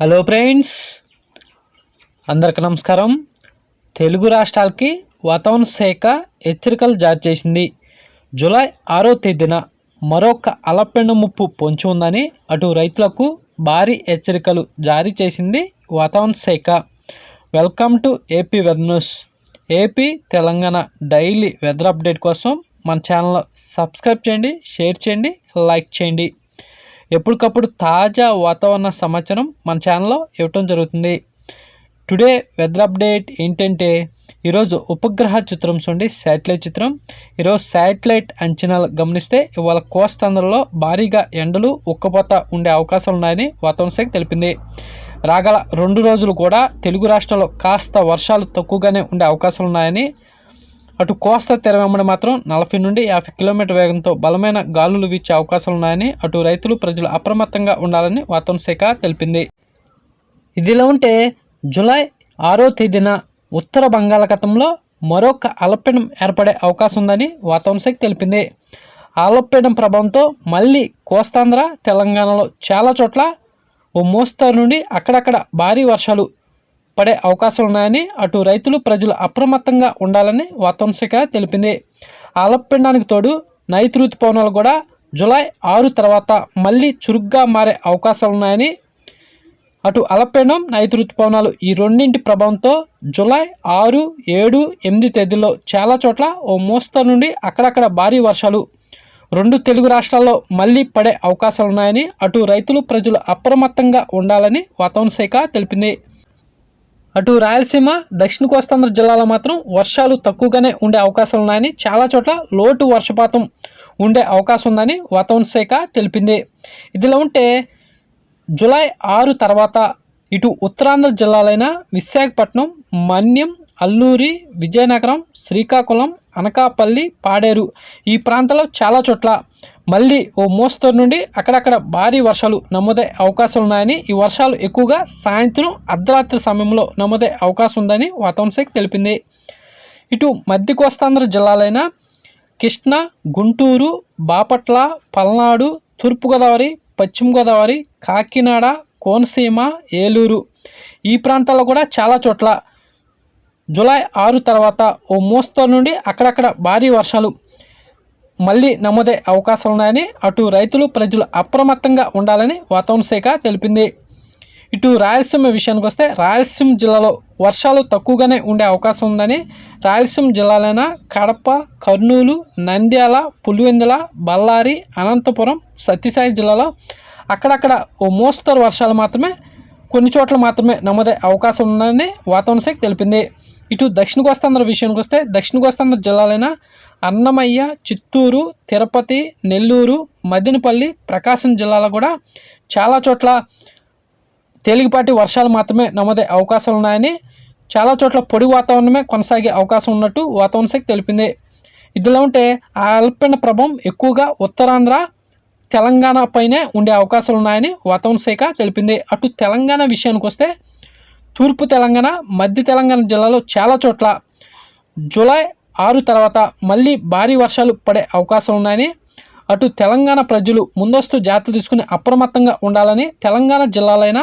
Hello friends అందరికి నమస్కారం. తెలుగు రాష్ట్రాలకి వాతావరణ శాఖ హెచ్చరికలు జారీ చేసింది. జూలై ఆరో తేదీన మరొక అలపెండ ముప్పు పొంచి ఉందని అటు రైతులకు భారీ హెచ్చరికలు జారీ చేసింది వాతావరణ శాఖ. Welcome to AP weather news AP Telangana daily weather update కోసం మన ఛానల్ సబ్స్క్రైబ్ చేయండి షేర్ చేయండి లైక్ చేయండి. ఎప్పటికప్పుడు తాజా వాతావరణ సమాచారం మన ఛానల్లో ఇవ్వటం జరుగుతుంది. టుడే వెదర్ అప్డేట్ ఏంటంటే ఈరోజు ఉపగ్రహ చిత్రం చూడండి శాటిలైట్ చిత్రం. ఈరోజు శాటిలైట్ అంచనాలు గమనిస్తే ఇవాళ కోస్తాంధ్రలో భారీగా ఎండలు ఉక్కపోత ఉండే అవకాశాలు ఉన్నాయని వాతావరణ శాఖ తెలిపింది. రాగల రెండు రోజులు కూడా తెలుగు రాష్ట్రాల్లో కాస్త వర్షాలు తక్కువగానే ఉండే అవకాశాలు ఉన్నాయని అటు కోస్తా తెర వెంబడి మాత్రం నలభై నుండి యాభై కిలోమీటర్ వేగంతో బలమైన గాలులు వీచే అవకాశాలు ఉన్నాయని అటు రైతులు ప్రజలు అప్రమత్తంగా ఉండాలని వాతావరణ శాఖ తెలిపింది. ఇదిలా ఉంటే జూలై ఆరో తేదీన ఉత్తర బంగాళాఖాతంలో మరొక అల్పపీడనం ఏర్పడే అవకాశం ఉందని వాతావరణ శాఖ తెలిపింది. అల్పపీడనం ప్రభావంతో మళ్ళీ కోస్తాంధ్ర తెలంగాణలో చాలా చోట్ల ఓ మోస్తరు నుండి అక్కడక్కడ భారీ వర్షాలు పడే అవకాశాలు ఉన్నాయని అటు రైతులు ప్రజలు అప్రమత్తంగా ఉండాలని వాతావరణ శాఖ తెలిపింది. అల్పపీడనానికి తోడు నైతి ఋతుపవనాలు కూడా జూలై ఆరు తర్వాత మళ్ళీ చురుగ్గా మారే అవకాశాలు ఉన్నాయని అటు అలపెండం నైతి ఋతుపవనాలు ఈ రెండింటి ప్రభావంతో జులై ఆరు ఏడు ఎనిమిది తేదీల్లో చాలా చోట్ల ఓ మోస్తరు నుండి అక్కడక్కడ భారీ వర్షాలు. రెండు తెలుగు రాష్ట్రాల్లో మళ్ళీ పడే అవకాశాలు ఉన్నాయని అటు రైతులు ప్రజలు అప్రమత్తంగా ఉండాలని వాతావరణ శాఖ తెలిపింది. అటు రాయలసీమ దక్షిణ కోస్తాంధ్ర జిల్లాలో మాత్రం వర్షాలు తక్కువగానే ఉండే అవకాశాలు ఉన్నాయని చాలా చోట్ల లోటు వర్షపాతం ఉండే అవకాశం ఉందని వాతావరణ శాఖ తెలిపింది. ఇదిలా ఉంటే జూలై ఆరు తర్వాత ఇటు ఉత్తరాంధ్ర జిల్లాలైన విశాఖపట్నం మన్యం అల్లూరి విజయనగరం శ్రీకాకుళం అనకాపల్లి పాడేరు ఈ ప్రాంతాల్లో చాలా చోట్ల. మళ్ళీ ఓ మోస్తరు నుండి అక్కడక్కడ భారీ వర్షాలు నమోదే అవకాశాలు ఉన్నాయని ఈ వర్షాలు ఎక్కువగా సాయంత్రం అర్ధరాత్రి సమయంలో నమోదే అవకాశం ఉందని వాతావరణ శాఖ తెలిపింది. ఇటు మధ్య కోస్తాంధ్ర జిల్లాలైన కృష్ణా గుంటూరు బాపట్ల పల్నాడు తూర్పుగోదావరి పశ్చిమ గోదావరి కాకినాడ కోనసీమ ఏలూరు ఈ ప్రాంతాల్లో కూడా చాలా చోట్ల జూలై ఆరు తర్వాత ఓ మోస్తరు నుండి అక్కడక్కడ భారీ వర్షాలు మళ్ళీ నమోదే అవకాశం ఉన్నాయని అటు రైతులు ప్రజలు అప్రమత్తంగా ఉండాలని వాతావరణ శాఖ తెలిపింది. ఇటు రాయలసీమ విషయానికి వస్తే రాయలసీమ జిల్లాలో వర్షాలు తక్కువగానే ఉండే అవకాశం ఉందని రాయలసీమ జిల్లాలైన కడప కర్నూలు నంద్యాల పులివెందుల బళ్ళారి అనంతపురం సత్యసాయి జిల్లాలో అక్కడక్కడ ఓ మోస్తరు వర్షాలు మాత్రమే కొన్ని చోట్ల మాత్రమే నమోదే అవకాశం ఉందని వాతావరణ శాఖ తెలిపింది. ఇటు దక్షిణ కోస్తాంధ్ర విషయానికి వస్తే దక్షిణ కోస్తాంధ్ర జిల్లాలైన అన్నమయ్య చిత్తూరు తిరుపతి నెల్లూరు మదినపల్లి ప్రకాశం జిల్లాలో కూడా చాలా చోట్ల తేలికపాటి వర్షాలు మాత్రమే నమోదే అవకాశాలు ఉన్నాయని చాలా చోట్ల పొడి వాతావరణమే కొనసాగే అవకాశం ఉన్నట్టు వాతావరణ శాఖ తెలిపింది. ఇదిలా ఉంటే ఆ అల్పీడన ప్రభావం ఎక్కువగా ఉత్తరాంధ్ర తెలంగాణ పైనే ఉండే అవకాశాలు ఉన్నాయని వాతావరణ శాఖ తెలిపింది. అటు తెలంగాణ విషయానికి వస్తే తూర్పు తెలంగాణ మధ్య తెలంగాణ జిల్లాలో చాలా చోట్ల జూలై ఆరు తర్వాత మళ్ళీ భారీ వర్షాలు పడే అవకాశాలు ఉన్నాయని అటు తెలంగాణ ప్రజలు ముందస్తు జాగ్రత్తలు తీసుకుని అప్రమత్తంగా ఉండాలని తెలంగాణ జిల్లాలైన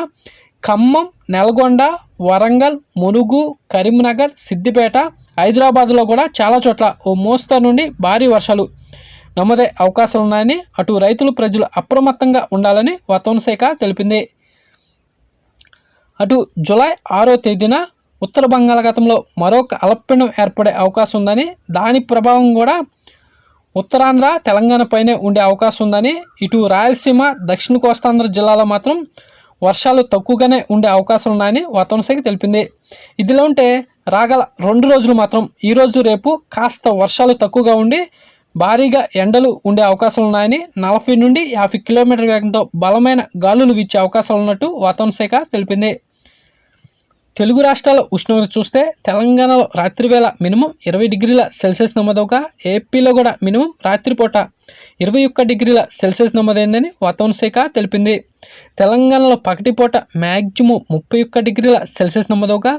ఖమ్మం నల్గొండ వరంగల్ మునుగు కరీంనగర్ సిద్దిపేట హైదరాబాద్లో కూడా చాలా చోట్ల ఓ మోస్తరు నుండి భారీ వర్షాలు నమోదే అవకాశాలు ఉన్నాయని అటు రైతులు ప్రజలు అప్రమత్తంగా ఉండాలని వాతావరణ శాఖ తెలిపింది. అటు జూలై ఆరో తేదీన ఉత్తర బంగాళాఖాతంలో మరొక అల్పపీడనం ఏర్పడే అవకాశం ఉందని దాని ప్రభావం కూడా ఉత్తరాంధ్ర తెలంగాణపైనే ఉండే అవకాశం ఉందని ఇటు రాయలసీమ దక్షిణ కోస్తాంధ్ర జిల్లాలో మాత్రం వర్షాలు తక్కువగానే ఉండే అవకాశాలు ఉన్నాయని వాతావరణ శాఖ తెలిపింది. ఇదిలో ఉంటే రాగల రెండు రోజులు మాత్రం ఈరోజు రేపు కాస్త వర్షాలు తక్కువగా ఉండి భారీగా ఎండలు ఉండే అవకాశాలు ఉన్నాయని నలభై నుండి యాభై కిలోమీటర్ వేగంతో బలమైన గాలులు వీచే అవకాశాలు ఉన్నట్టు వాతావరణ శాఖ తెలిపింది. తెలుగు రాష్ట్రాల ఉష్ణోగ్రత చూస్తే తెలంగాణలో రాత్రివేళ మినిమం ఇరవై డిగ్రీల సెల్సియస్ నమోదవగా ఏపీలో కూడా మినిమం రాత్రిపూట ఇరవై ఒక్క డిగ్రీల సెల్సియస్ నమోదైందని వాతావరణ శాఖ తెలిపింది. తెలంగాణలో పగటిపూట మ్యాక్సిమం ముప్పై ఒక్క డిగ్రీల సెల్సియస్ నమోదవగా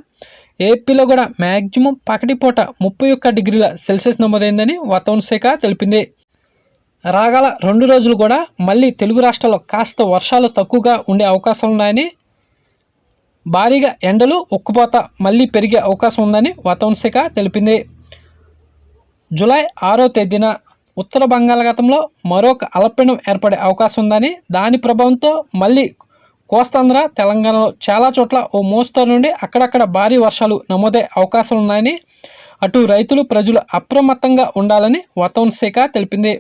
ఏపీలో కూడా మ్యాక్సిమం పకటిపూట ముప్పై ఒక్క డిగ్రీల సెల్సియస్ నమోదైందని వాతావరణ శాఖ తెలిపింది. రాగల రెండు రోజులు కూడా మళ్ళీ తెలుగు రాష్ట్రాల్లో కాస్త వర్షాలు తక్కువగా ఉండే అవకాశాలు ఉన్నాయని భారీగా ఎండలు ఉక్కుపోత మళ్ళీ పెరిగే అవకాశం ఉందని వాతావరణ శాఖ తెలిపింది. జూలై ఆరో తేదీన ఉత్తర బంగాళాఖాతంలో మరొక అల్పపీడనం ఏర్పడే అవకాశం ఉందని దాని ప్రభావంతో మళ్ళీ కోస్తాంధ్ర తెలంగాణలో చాలా చోట్ల ఓ మోస్తరు నుండి అక్కడక్కడ భారీ వర్షాలు నమోదే అవకాశాలు ఉన్నాయని అటు రైతులు ప్రజలు అప్రమత్తంగా ఉండాలని వాతావరణ శాఖ తెలిపింది.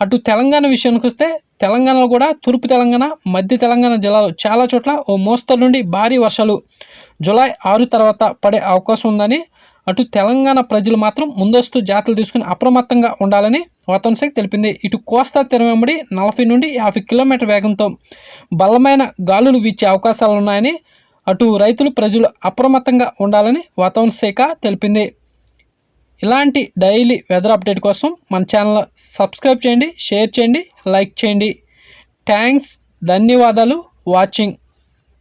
అటు తెలంగాణ విషయానికి వస్తే తెలంగాణలో కూడా తూర్పు తెలంగాణ మధ్య తెలంగాణ జిల్లాలో చాలా చోట్ల ఓ మోస్తరు నుండి భారీ వర్షాలు జూలై ఆరు తర్వాత పడే అవకాశం ఉందని అటు తెలంగాణ ప్రజలు మాత్రం ముందస్తు జాతలు తీసుకుని అప్రమత్తంగా ఉండాలని వాతావరణ శాఖ తెలిపింది. ఇటు కోస్తా తెరవెంబడి నలభై నుండి యాభై కిలోమీటర్ వేగంతో బలమైన గాలులు వీచే అవకాశాలు ఉన్నాయని అటు రైతులు ప్రజలు అప్రమత్తంగా ఉండాలని వాతావరణ శాఖ తెలిపింది. ఇలాంటి డైలీ వెదర్ అప్డేట్ కోసం మన ఛానల్ సబ్స్క్రైబ్ చేయండి షేర్ చేయండి లైక్ చేయండి. థ్యాంక్స్ ధన్యవాదాలు వాచింగ్.